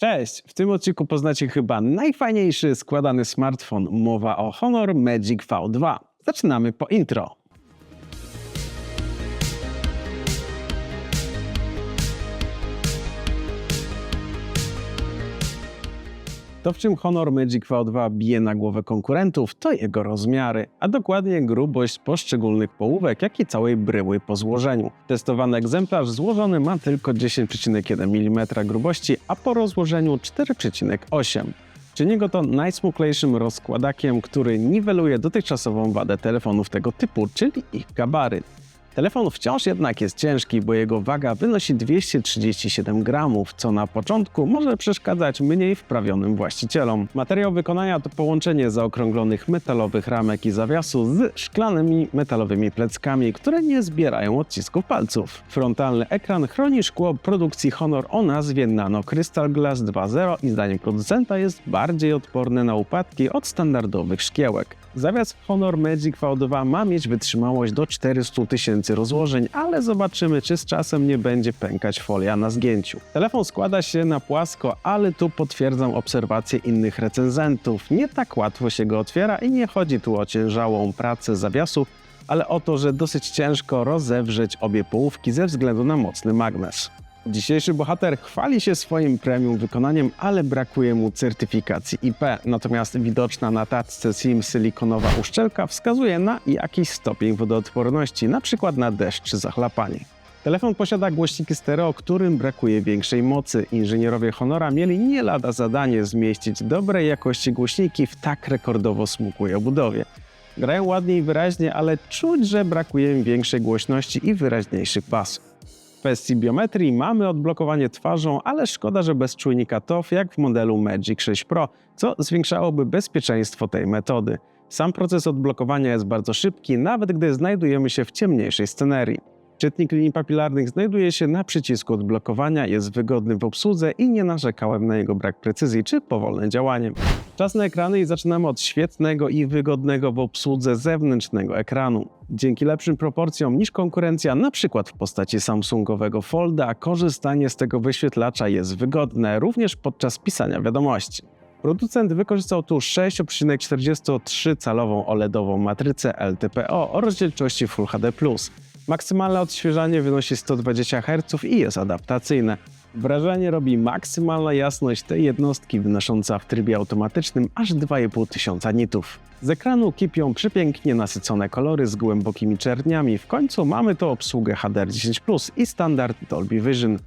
Cześć! W tym odcinku poznacie chyba najfajniejszy składany smartfon. Mowa o Honor Magic V2. Zaczynamy po intro. To, w czym Honor Magic V2 bije na głowę konkurentów, to jego rozmiary, a dokładnie grubość poszczególnych połówek, jak i całej bryły po złożeniu. Testowany egzemplarz złożony ma tylko 10,1 mm grubości, a po rozłożeniu 4,8 Czyni go to najsmuklejszym rozkładakiem, który niweluje dotychczasową wadę telefonów tego typu, czyli ich gabaryt. Telefon wciąż jednak jest ciężki, bo jego waga wynosi 237 gramów, co na początku może przeszkadzać mniej wprawionym właścicielom. Materiał wykonania to połączenie zaokrąglonych metalowych ramek i zawiasu z szklanymi metalowymi pleckami, które nie zbierają odcisków palców. Frontalny ekran chroni szkło produkcji Honor o nazwie Nano Crystal Glass 2.0 i zdaniem producenta jest bardziej odporny na upadki od standardowych szkiełek. Zawias Honor Magic V2 ma mieć wytrzymałość do 400 tysięcy rozłożeń, ale zobaczymy, czy z czasem nie będzie pękać folia na zgięciu. Telefon składa się na płasko, ale tu potwierdzam obserwacje innych recenzentów. Nie tak łatwo się go otwiera i nie chodzi tu o ciężałą pracę zawiasu, ale o to, że dosyć ciężko rozewrzeć obie połówki ze względu na mocny magnes. Dzisiejszy bohater chwali się swoim premium wykonaniem, ale brakuje mu certyfikacji IP. Natomiast widoczna na tacce SIM silikonowa uszczelka wskazuje na jakiś stopień wodoodporności, np. na deszcz czy zachlapanie. Telefon posiada głośniki stereo, którym brakuje większej mocy. Inżynierowie Honora mieli nie lada zadanie zmieścić dobrej jakości głośniki w tak rekordowo smukłej obudowie. Grają ładnie i wyraźnie, ale czuć, że brakuje im większej głośności i wyraźniejszych basów. W kwestii biometrii mamy odblokowanie twarzą, ale szkoda, że bez czujnika TOF jak w modelu Magic 6 Pro, co zwiększałoby bezpieczeństwo tej metody. Sam proces odblokowania jest bardzo szybki, nawet gdy znajdujemy się w ciemniejszej scenerii. Czytnik linii papilarnych znajduje się na przycisku odblokowania, jest wygodny w obsłudze i nie narzekałem na jego brak precyzji czy powolne działanie. Czas na ekrany i zaczynamy od świetnego i wygodnego w obsłudze zewnętrznego ekranu. Dzięki lepszym proporcjom niż konkurencja, np. w postaci Samsungowego Folda, korzystanie z tego wyświetlacza jest wygodne również podczas pisania wiadomości. Producent wykorzystał tu 6,43-calową OLEDową matrycę LTPO o rozdzielczości Full HD+. Maksymalne odświeżanie wynosi 120 Hz i jest adaptacyjne. Wrażenie robi maksymalna jasność tej jednostki wynosząca w trybie automatycznym aż 2500 nitów. Z ekranu kipią przepięknie nasycone kolory z głębokimi czerniami. W końcu mamy tu obsługę HDR10 i standard Dolby Vision.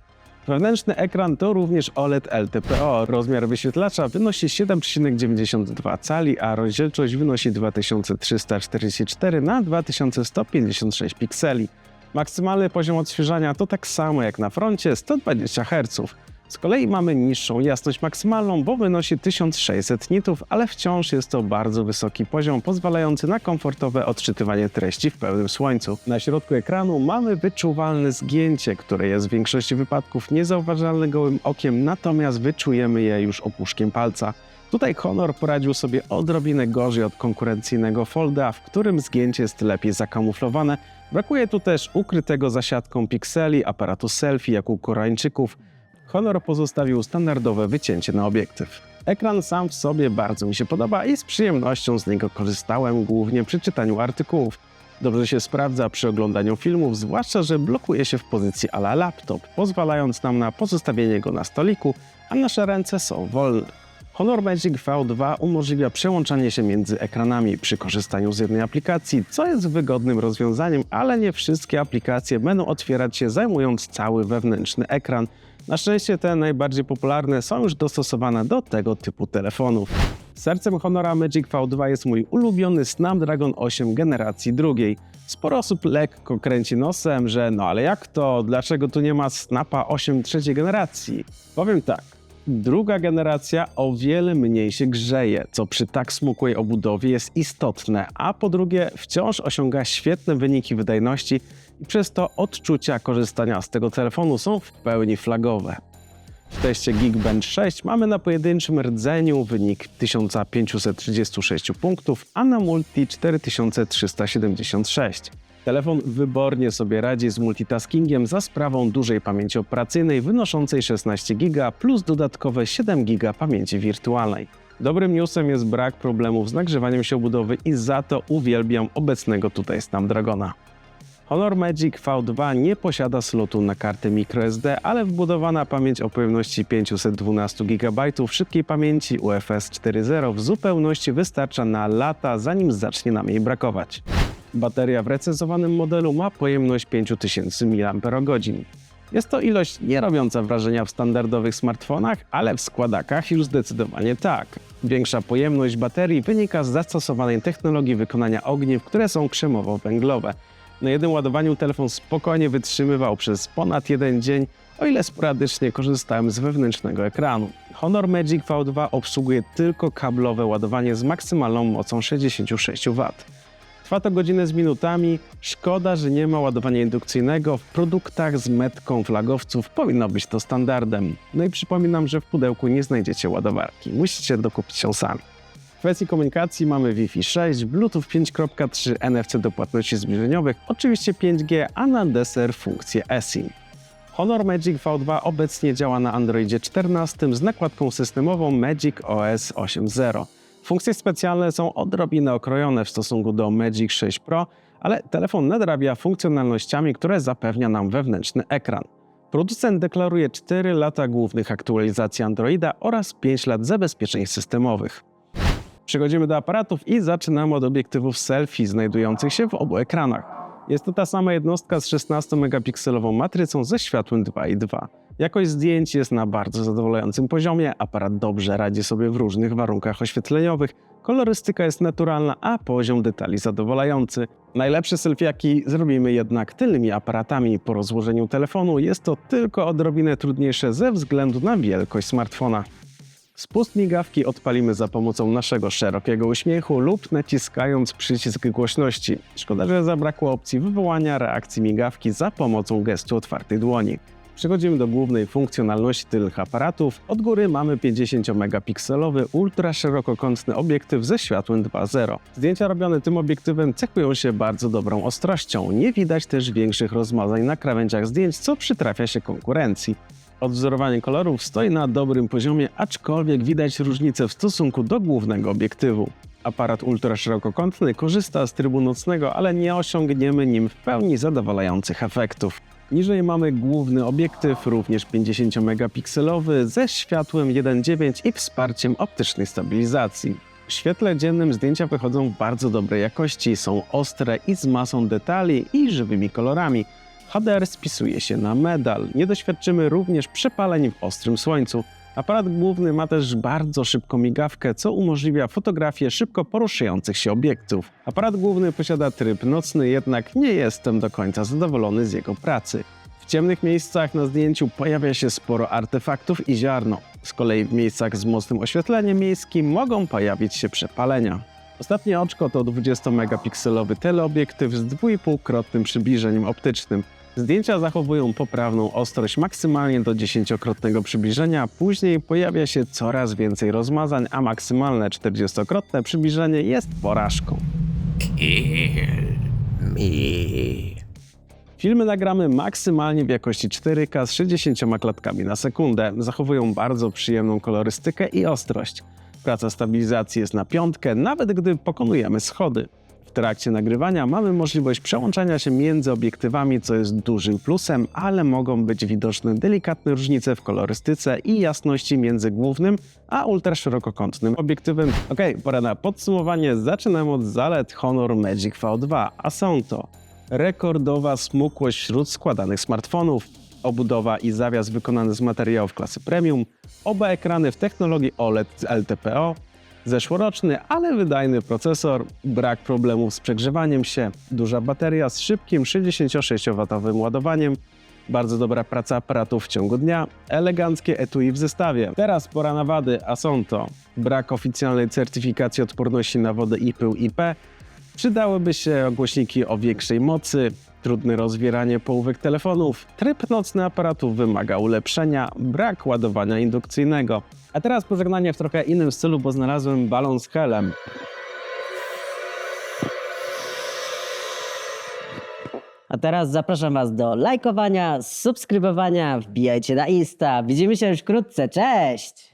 Wewnętrzny ekran to również OLED LTPO. Rozmiar wyświetlacza wynosi 7,92 cali, a rozdzielczość wynosi 2344 na 2156 pikseli. Maksymalny poziom odświeżania to tak samo jak na froncie 120 Hz. Z kolei mamy niższą jasność maksymalną, bo wynosi 1600 nitów, ale wciąż jest to bardzo wysoki poziom, pozwalający na komfortowe odczytywanie treści w pełnym słońcu. Na środku ekranu mamy wyczuwalne zgięcie, które jest w większości wypadków niezauważalne gołym okiem, natomiast wyczujemy je już opuszkiem palca. Tutaj Honor poradził sobie odrobinę gorzej od konkurencyjnego Folda, w którym zgięcie jest lepiej zakamuflowane. Brakuje tu też ukrytego zasiadką pikseli, aparatu selfie jak u Koreańczyków. Honor pozostawił standardowe wycięcie na obiektyw. Ekran sam w sobie bardzo mi się podoba i z przyjemnością z niego korzystałem głównie przy czytaniu artykułów. Dobrze się sprawdza przy oglądaniu filmów, zwłaszcza, że blokuje się w pozycji ala laptop, pozwalając nam na pozostawienie go na stoliku, a nasze ręce są wolne. Honor Magic V2 umożliwia przełączanie się między ekranami przy korzystaniu z jednej aplikacji, co jest wygodnym rozwiązaniem, ale nie wszystkie aplikacje będą otwierać się zajmując cały wewnętrzny ekran. Na szczęście te najbardziej popularne są już dostosowane do tego typu telefonów. Sercem Honora Magic V2 jest mój ulubiony Snapdragon 8 generacji drugiej. Sporo osób lekko kręci nosem, że no ale jak to, dlaczego tu nie ma Snapa 8 trzeciej generacji? Powiem tak, Druga generacja o wiele mniej się grzeje, co przy tak smukłej obudowie jest istotne, a po drugie wciąż osiąga świetne wyniki wydajności i przez to odczucia korzystania z tego telefonu są w pełni flagowe. W teście Geekbench 6 mamy na pojedynczym rdzeniu wynik 1536 punktów, a na multi 4376. Telefon wybornie sobie radzi z multitaskingiem za sprawą dużej pamięci operacyjnej wynoszącej 16 GB plus dodatkowe 7 GB pamięci wirtualnej. Dobrym newsem jest brak problemów z nagrzewaniem się obudowy i za to uwielbiam obecnego tutaj Snapdragona. Honor Magic V2 nie posiada slotu na kartę microSD, ale wbudowana pamięć o pojemności 512 GB szybkiej pamięci UFS 4.0 w zupełności wystarcza na lata, zanim zacznie nam jej brakować. Bateria w recenzowanym modelu ma pojemność 5000 mAh. Jest to ilość nie robiąca wrażenia w standardowych smartfonach, ale w składakach już zdecydowanie tak. Większa pojemność baterii wynika z zastosowanej technologii wykonania ogniw, które są krzemowo-węglowe. Na jednym ładowaniu telefon spokojnie wytrzymywał przez ponad jeden dzień, o ile sporadycznie korzystałem z wewnętrznego ekranu. Honor Magic V2 obsługuje tylko kablowe ładowanie z maksymalną mocą 66 W. Trwa to godzinę z minutami. Szkoda, że nie ma ładowania indukcyjnego. W produktach z metką flagowców powinno być to standardem. No i przypominam, że w pudełku nie znajdziecie ładowarki. Musicie dokupić ją sami. W kwestii komunikacji mamy Wi-Fi 6, Bluetooth 5.3, NFC do płatności zbliżeniowych, oczywiście 5G, a na deser funkcję eSIM. Honor Magic V2 obecnie działa na Androidzie 14 z nakładką systemową Magic OS 8.0. Funkcje specjalne są odrobinę okrojone w stosunku do Magic 6 Pro, ale telefon nadrabia funkcjonalnościami, które zapewnia nam wewnętrzny ekran. Producent deklaruje 4 lata głównych aktualizacji Androida oraz 5 lat zabezpieczeń systemowych. Przechodzimy do aparatów i zaczynamy od obiektywów selfie znajdujących się w obu ekranach. Jest to ta sama jednostka z 16-megapikselową matrycą ze światłem 2.2. Jakość zdjęć jest na bardzo zadowalającym poziomie, aparat dobrze radzi sobie w różnych warunkach oświetleniowych, kolorystyka jest naturalna, a poziom detali zadowalający. Najlepsze selfie jaki zrobimy jednak tylnymi aparatami. Po rozłożeniu telefonu jest to tylko odrobinę trudniejsze ze względu na wielkość smartfona. Spust migawki odpalimy za pomocą naszego szerokiego uśmiechu lub naciskając przycisk głośności. Szkoda, że zabrakło opcji wywołania reakcji migawki za pomocą gestu otwartej dłoni. Przechodzimy do głównej funkcjonalności tylnych aparatów. Od góry mamy 50-megapikselowy ultra szerokokątny obiektyw ze światłem 2.0. Zdjęcia robione tym obiektywem cechują się bardzo dobrą ostrością. Nie widać też większych rozmazań na krawędziach zdjęć, co przytrafia się konkurencji. Odwzorowanie kolorów stoi na dobrym poziomie, aczkolwiek widać różnicę w stosunku do głównego obiektywu. Aparat ultraszerokokątny korzysta z trybu nocnego, ale nie osiągniemy nim w pełni zadowalających efektów. Niżej mamy główny obiektyw, również 50-megapikselowy, ze światłem 1.9 i wsparciem optycznej stabilizacji. W świetle dziennym zdjęcia wychodzą w bardzo dobrej jakości, są ostre i z masą detali i żywymi kolorami. HDR spisuje się na medal. Nie doświadczymy również przepaleń w ostrym słońcu. Aparat główny ma też bardzo szybką migawkę, co umożliwia fotografię szybko poruszających się obiektów. Aparat główny posiada tryb nocny, jednak nie jestem do końca zadowolony z jego pracy. W ciemnych miejscach na zdjęciu pojawia się sporo artefaktów i ziarno. Z kolei w miejscach z mocnym oświetleniem miejskim mogą pojawić się przepalenia. Ostatnie oczko to 20-megapikselowy teleobiektyw z 2,5-krotnym przybliżeniem optycznym. Zdjęcia zachowują poprawną ostrość maksymalnie do 10-krotnego przybliżenia, później pojawia się coraz więcej rozmazań, a maksymalne 40-krotne przybliżenie jest porażką. Kill me. Filmy nagramy maksymalnie w jakości 4K z 60 klatkami na sekundę. Zachowują bardzo przyjemną kolorystykę i ostrość. Praca stabilizacji jest na piątkę, nawet gdy pokonujemy schody. W trakcie nagrywania mamy możliwość przełączania się między obiektywami, co jest dużym plusem, ale mogą być widoczne delikatne różnice w kolorystyce i jasności między głównym a ultraszerokokątnym obiektywem. Ok, pora na podsumowanie. Zaczynamy od zalet Honor Magic V2, a są to rekordowa smukłość wśród składanych smartfonów, obudowa i zawias wykonany z materiałów klasy premium, oba ekrany w technologii OLED z LTPO, zeszłoroczny, ale wydajny procesor, brak problemów z przegrzewaniem się, duża bateria z szybkim 66W ładowaniem, bardzo dobra praca aparatów w ciągu dnia, eleganckie etui w zestawie. Teraz pora na wady, a są to brak oficjalnej certyfikacji odporności na wodę i pył IP, Przydałyby się głośniki o większej mocy, trudne rozwieranie połówek telefonów, tryb nocny aparatów wymaga ulepszenia, brak ładowania indukcyjnego. A teraz pożegnanie w trochę innym stylu, bo znalazłem balon z helem. A teraz zapraszam Was do lajkowania, subskrybowania, wbijajcie na Insta. Widzimy się już wkrótce. Cześć!